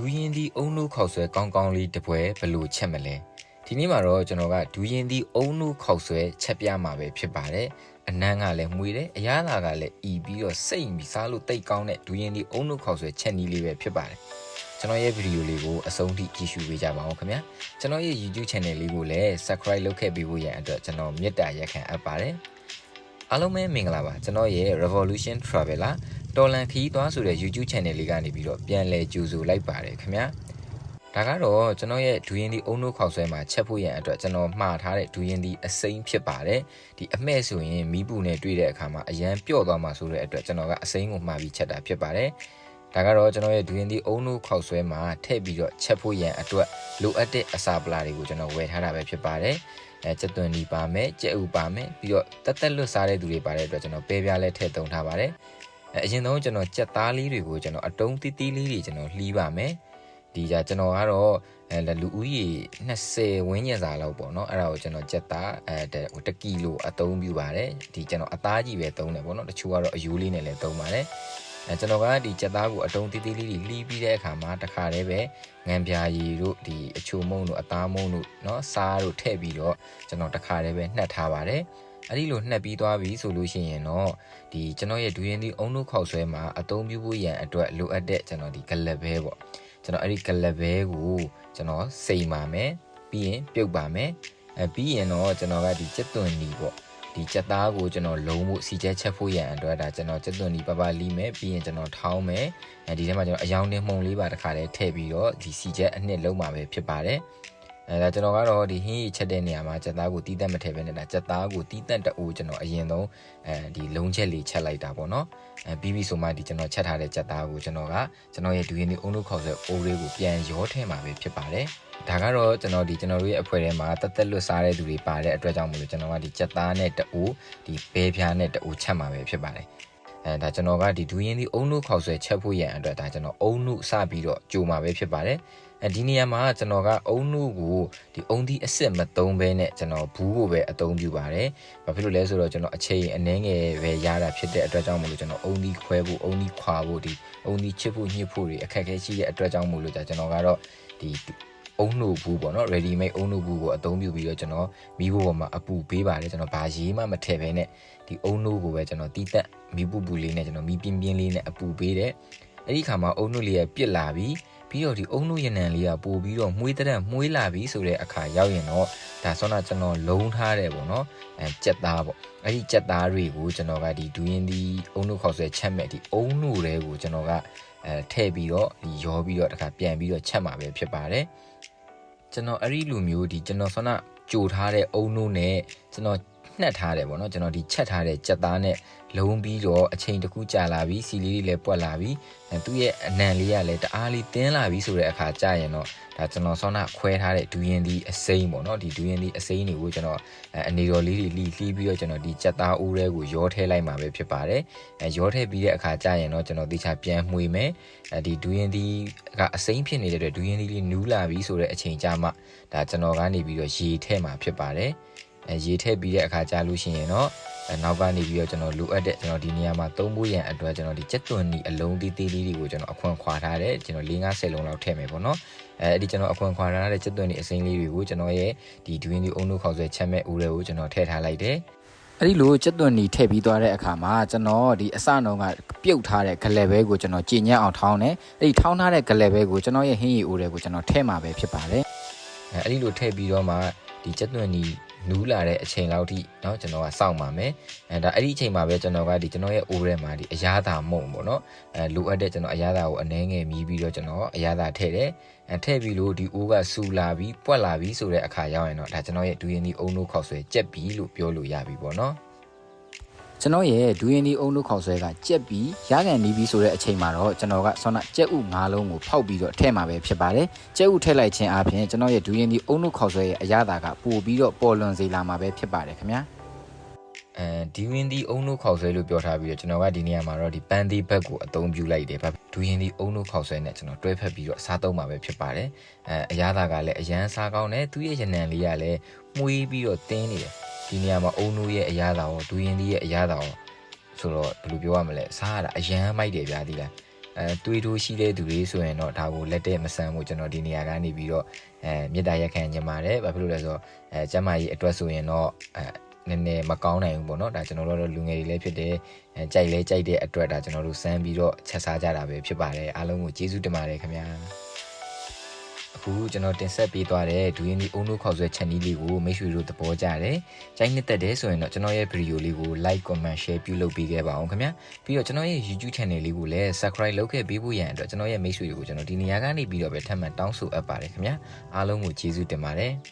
ဒူးရင်ဒီအုံနှုတ်ခောက်ဆွဲကောင်းကောင်းလေးတပွဲဘယ်လိုချက်မလဲဒီနေ့မှာတော့ကျွန်တော်ကဒူးရင်ဒီအုံနှုတ်ခောက်ဆွဲချက်ပြမှာပဲဖြစ်ပါတယ်အနမ်းကလည်းမှုတယ်အရသာကလည်းဤပြီးတော့စိတ်ပြီးစားလို့တိတ်ကောင်းတဲ့ဒူးရင်ဒီအုံနှုတ်ခောက်ဆွဲချက်နီးလေးပဲဖြစ်ပါတယ်ကျွန်တော်ရဲ့ဗီဒီယိုလေးကိုအဆုံးထိကြည့်ရှုပေးကြပါအောင်ခင်ဗျာကျွန်တော်ရဲ့ YouTube channel လေးကိုလည်း subscribe လုပ်ခဲ့ပေးဖို့ရန်အတွက်ကျွန်တော်မေတ္တာရက်ခံအပ်ပါတယ်အားလုံးပဲမင်္ဂလာပါကျွန်တော်ရဲ့ Revolution Traveler တော်လန်ခီးသွားဆိုတဲ့ YouTube channel လေးကနေပြီးတော့ပြန်လဲကြိုဆိုလိုက်ပါတယ်ခင်ဗျာဒါကတော့ကျွန်တော်ရဲ့ဒူရင်ဒီအုံနှုတ်ခေါက်ဆွဲမှာချက်ဖို့ရန်အတွက်ကျွန်တော်မှားထားတဲ့ဒူရင်ဒီအစိမ်းဖြစ်ပါတယ်ဒီအမဲ့ဆိုရင်မီးပူနဲ့တွေ့တဲ့အခါမှာအရန်ပြော့သွားမှာဆိုတဲ့အတွက်ကျွန်တော်ကအစိမ်းကိုမှားပြီးချက်တာဖြစ်ပါတယ်ဒါကတော့ကျွန်တော်ရဲ့ဒူရင်ဒီအုံနှုတ်ခေါက်ဆွဲမှာထည့်ပြီးတော့ချက်ဖို့ရန်အတွက်လိုအပ်တဲ့အစာပလာတွေကိုကျွန်တော်ဝယ်ထားတာပဲဖြစ်ပါတယ်အဲကျက်သွန်ဒီပါမယ်ကြက်ဥပါမယ်ပြီးတော့တက်တက်လွတ်စားတဲ့သူတွေပါတဲ့အတွက်ကျွန်တော်ပဲပြားလဲထည့်သုံးထားပါတယ် အဲအရင်ဆုံးကျွန်တော်ကြက်သားလေးတွေကိုကျွန်တော်အတုံးတီးတီးလေးတွေကျွန်တော်လှီးပါမယ်ဒီကြကျွန်တော်ကတော့အဲလူဦးရေ20ဝန်းကျင်စာလောက်ပေါ့နော်အဲ့ဒါကိုကျွန်တော်ကြက်သားအဲတကီလိုအသုံးပြုပါတယ်ဒီကျွန်တော်အသားကြီးပဲသုံးတယ်ပေါ့နော်တချို့ကတော့အယိုးလေးနဲ့လည်းသုံးပါတယ်အဲကျွန်တော်ကဒီကြက်သားကိုအတုံးတီးတီးလေးတွေလှီးပြီးတဲ့အခါမှာတခါတည်းပဲငံပြာရည်တို့ဒီအချိုမုံတို့အသားမုံတို့เนาะစားတို့ထည့်ပြီးတော့ကျွန်တော်တခါတည်းပဲနှက်ထားပါတယ် အဲ့ဒီလိုနှက်ပြီးသွားပြီဆိုလို့ရှိရင်တော့ဒီကျွန်တော်ရဲ့ဒူရင်ဒီအုံနှုတ်ခောက်ဆွဲမှာအသုံးပြုဖို့ရန်အတွက်လိုအပ်တဲ့ကျွန်တော်ဒီဂလက်ဘဲပေါ့ကျွန်တော်အဲ့ဒီဂလက်ဘဲကိုကျွန်တော်စိမ်ပါမယ်ပြီးရင်ပြုတ်ပါမယ်အဲပြီးရင်တော့ကျွန်တော်ကဒီစက်သွန်နီပေါ့ဒီစက်သားကိုကျွန်တော်လုံးဖို့စီကျဲချက်ဖို့ရန်အတွက်ဒါကျွန်တော်စက်သွန်နီပပလီမယ်ပြီးရင်ကျွန်တော်ထောင်းမယ်အဲဒီထဲမှာကျွန်တော်အယောင်တင်မှုံလေးပါတစ်ခါတည်းထည့်ပြီးတော့ဒီစီကျဲအနှစ်လုံးမှာပဲဖြစ်ပါတယ် အဲဒါကျွန်တော်ကတော့ဒီဟင်းရီချက်တဲ့နေရာမှာကြက်သားကိုတီးတက်မထည့်ပဲနဲ့ဒါကြက်သားကိုတီးတက်တအိုးကျွန်တော်အရင်ဆုံးအဲဒီလုံးချက်လေးချက်လိုက်တာပေါ့နော်အဲပြီးပြီဆိုမှဒီကျွန်တော်ချက်ထားတဲ့ကြက်သားကိုကျွန်တော်ကကျွန်တော်ရဲ့ဒူရင်ဒီအုံလို့ခေါ်ဆိုအိုးလေးကိုပြန်ရောထဲမှာပဲဖြစ်ပါတယ်ဒါကတော့ကျွန်တော်ဒီကျွန်တော်တို့ရဲ့အဖွဲ့ထဲမှာတက်တက်လွတ်စားတဲ့သူတွေပါတဲ့အတွက်ကြောင့်မလို့ကျွန်တော်ကဒီကြက်သားနဲ့တအိုးဒီဘဲပြားနဲ့တအိုးချက်မှာပဲဖြစ်ပါတယ် အဲဒါကျွန်တော်ကဒီဒူရင်ဒီအုံလို့ခေါ်ဆွဲချက်ဖို့ရန်အတွက်ဒါကျွန်တော်အုံနုစပြီးတော့ကြိုမှာပဲဖြစ်ပါတယ်အဲဒီနေရာမှာကျွန်တော်ကအုံနုကိုဒီအုံဒီအစ်စ်မသုံးဘဲနဲ့ကျွန်တော်ဘူးကိုပဲအသုံးပြုပါတယ်။ဘာဖြစ်လို့လဲဆိုတော့ကျွန်တော်အချိန်အနည်းငယ်ပဲရတာဖြစ်တဲ့အတွက်ကြောင့်မို့လို့ကျွန်တော်အုံဒီခွဲဖို့အုံဒီခွာဖို့ဒီအုံဒီချစ်ဖို့ညှစ်ဖို့တွေအခက်အခဲရှိတဲ့အတွက်ကြောင့်မို့လို့ကျွန်တော်ကတော့ဒီ အုံနှုတ်ဘူးပေါ့နော် ready made အုံနှုတ်ဘူးကိုအသုံးပြုပြီးတော့ကျွန်တော်မီးဖို့ပေါ်မှာအပူပေးပါတယ်ကျွန်တော်ဘာရေးမှမထည့်ဘဲနဲ့ဒီအုံနှုတ်ကိုပဲကျွန်တော်တီးတက်မီးပူပူလေးနဲ့ကျွန်တော်မီးပြင်းပြင်းလေးနဲ့အပူပေးတယ်အဲ့ဒီခါမှာအုံနှုတ်လေးရပြစ်လာပြီး ပြီးတော့ဒီအုံနှုတ်ရနံလေးကပို့ပြီးတော့မှုေးတဲ့မှုေးလာပြီဆိုတဲ့အခါရောက်ရင်တော့ဒါဆောနာကျွန်တော်လုံးထားတယ်ပေါ့နော်အဲကြက်သားပေါ့အဲ့ဒီကြက်သားတွေကိုကျွန်တော်ကဒီဒူရင်ဒီအုံနှုတ်ခေါက်ဆွဲချက်မဲ့ဒီအုံနှုတ်တွေကိုကျွန်တော်ကအဲထည့်ပြီးတော့ဒီရောပြီးတော့တခါပြန်ပြီးတော့ချက်မှာပဲဖြစ်ပါတယ်ကျွန်တော်အဲ့ဒီလူမျိုးဒီကျွန်တော်ဆောနာကြိုထားတဲ့အုံနှုတ်နဲ့ကျွန်တော် နှက်ထားတယ်ပေါ့နော်ကျွန်တော်ဒီချက်ထားတဲ့ကြက်သားနဲ့လုံးပြီးတော့အချိန်တခုကြာလာပြီစီလေးလေးလည်းပွက်လာပြီသူ့ရဲ့အနံလေးကလည်းတအားလေးတင်းလာပြီဆိုတဲ့အခါကြာရင်တော့ဒါကျွန်တော်ဆောနာခွဲထားတဲ့ဒူရင်ဒီအစိမ်းပေါ့နော်ဒီဒူရင်ဒီအစိမ်းတွေကိုကျွန်တော်အနေတော်လေးတွေလှီလှီးပြီးတော့ကျွန်တော်ဒီကြက်သားဦးတွေကိုရောထဲလိုက်မှာပဲဖြစ်ပါတယ်အဲရောထဲပြီးတဲ့အခါကြာရင်တော့ကျွန်တော်တေချာပြန်မှွေမယ်အဲဒီဒူရင်ဒီကအစိမ်းဖြစ်နေတဲ့အတွက်ဒူရင်ဒီလေးနူးလာပြီဆိုတဲ့အချိန်ကြာမှဒါကျွန်တော်ကနေပြီးတော့ရေထဲမှာဖြစ်ပါတယ်အဲ ရေထည့်ပြီးတဲ့အခါကြာလို့ရှိရင်တော့နောက်ကနေပြီးတော့ကျွန်တော်လိုအပ်တဲ့ကျွန်တော်ဒီနေရာမှာသုံးဖို့ရန်အတွက်ကျွန်တော်ဒီကြက်သွန်နီအလုံးသေးသေးလေးတွေကိုကျွန်တော်အခွန်ခွာထားတယ်ကျွန်တော်၄50လုံးလောက်ထည့်မယ်ပေါ့နော်အဲအဲ့ဒီကျွန်တော်အခွန်ခွာထားတဲ့ကြက်သွန်နီအစိမ်းလေးတွေကိုကျွန်တော်ရဲ့ဒီဒွင်းဒီအုံတို့ခေါက်ဆွဲချက်မဲ့ဦးတွေကိုကျွန်တော်ထည့်ထားလိုက်တယ်အဲ့ဒီလိုကြက်သွန်နီထည့်ပြီးသွားတဲ့အခါမှာကျွန်တော်ဒီအစနှုံးကပြုတ်ထားတဲ့ဂလဲဘဲကိုကျွန်တော်ကြည်ညက်အောင်ထောင်းတယ်အဲ့ဒီထောင်းထားတဲ့ဂလဲဘဲကိုကျွန်တော်ရဲ့ဟင်းရီဦးတွေကိုကျွန်တော်ထည့်မှာပဲဖြစ်ပါတယ်အဲအဲ့ဒီလိုထည့်ပြီးတော့မှဒီကြက်သွန်နီ နူးလာတဲ့အချိန်လောက်ထိเนาะကျွန်တော်ကစောင့်ပါမယ်အဲဒါအဲ့ဒီအချိန်မှာပဲကျွန်တော်ကဒီကျွန်တော်ရဲ့အိုးထဲမှာဒီအရာသာမုံပေါ့เนาะအဲလိုအပ်တဲ့ကျွန်တော်အရာသာကိုအနှဲငယ်မြည်ပြီးတော့ကျွန်တော်အရာသာထည့်တယ်အဲထည့်ပြီးလို့ဒီအိုးကဆူလာပြီးပွက်လာပြီးဆိုတဲ့အခါရောက်ရင်တော့ဒါကျွန်တော်ရဲ့ဒူရင်ဒီအုံလို့ခောက်ဆွဲကြက်ပြီးလို့ပြောလို့ရပြီပေါ့เนาะ ကျွန်တော်ရဲ့ဒူရင်ဒီအုံလို့ခေါက်ဆွဲကကြက်ပြီးရကန်နီးပြီးဆိုတဲ့အချိန်မှာတော့ကျွန်တော်ကဆောနာကြက်ဥ၅လုံးကိုဖောက်ပြီးတော့ထဲမှာပဲဖြစ်ပါတယ်ကြက်ဥထည့်လိုက်ခြင်းအပြင်ကျွန်တော်ရဲ့ဒူရင်ဒီအုံလို့ခေါက်ဆွဲရဲ့အရသာကပို့ပြီးတော့ပေါ်လွန်စေလာမှာပဲဖြစ်ပါတယ်ခင်ဗျာအဲဒီဝင်းဒီအုံနှုတ်ခေါက်ဆွဲလို့ပြောထားပြီးတော့ကျွန်တော်ကဒီနေရာမှာတော့ဒီပန်းသေးဘက်ကိုအသုံးပြုလိုက်တယ်ဗျဒူရင်ဒီအုံနှုတ်ခေါက်ဆွဲနဲ့ကျွန်တော်တွဲဖက်ပြီးတော့စားသုံးမှာပဲဖြစ်ပါတယ်အဲအရသာကလည်းအရန်စားကောင်းတယ်သူ့ရဲ့ရနံလေးကလည်းမှုေးပြီးတော့တင်းနေတယ် ဒီနေရာမှာအုံနှုတ်ရဲ့အရသာရောဒူရင်ဒီရဲ့အရသာရောဆိုတော့ဘယ်လိုပြောရမလဲစားရတာအရန်မိုက်တယ်ဗျာဒီလားအဲတွေးတိုးရှိတဲ့သူတွေဆိုရင်တော့ဒါကိုလက်တဲ့မဆန်းဘူးကျွန်တော်ဒီနေရာကနေပြီးတော့အဲမေတ္တာရက်ခံညင်ပါတယ်ဘာဖြစ်လို့လဲဆိုတော့အဲကျမကြီးအတွက်ဆိုရင်တော့အဲနည်းနည်းမကောင်းနိုင်ဘူးပေါ့နော်ဒါကျွန်တော်တို့လူငယ်တွေလည်းဖြစ်တယ်အဲကြိုက်လဲကြိုက်တဲ့အတွက်ဒါကျွန်တော်တို့စမ်းပြီးတော့ချက်စားကြတာပဲဖြစ်ပါတယ်အားလုံးကိုကျေးဇူးတင်ပါတယ်ခင်ဗျာ အခုကျွန်တော်တင်ဆက်ပေးသွားတဲ့ဒူရင်းဒီအုံတို့ခေါက်ဆွဲ channel လေးကိုမိတ်ဆွေတို့သဘောကျတယ်။ကြိုက်နှစ်သက်တယ်ဆိုရင်တော့ကျွန်တော်ရဲ့ဗီဒီယိုလေးကို like comment share ပြုလုပ်ပေးခဲ့ပါအောင်ခင်ဗျာ။ပြီးတော့ကျွန်တော်ရဲ့ YouTube channel လေးကိုလည်း subscribe လုပ်ခဲ့ပေးဖို့ရန်အတွက်ကျွန်တော်ရဲ့မိတ်ဆွေတွေကိုကျွန်တော်ဒီနေရာကနေပြီးတော့ပဲထပ်မံတောင်းဆိုအပ်ပါတယ်ခင်ဗျာ။အားလုံးကိုကျေးဇူးတင်ပါတယ်။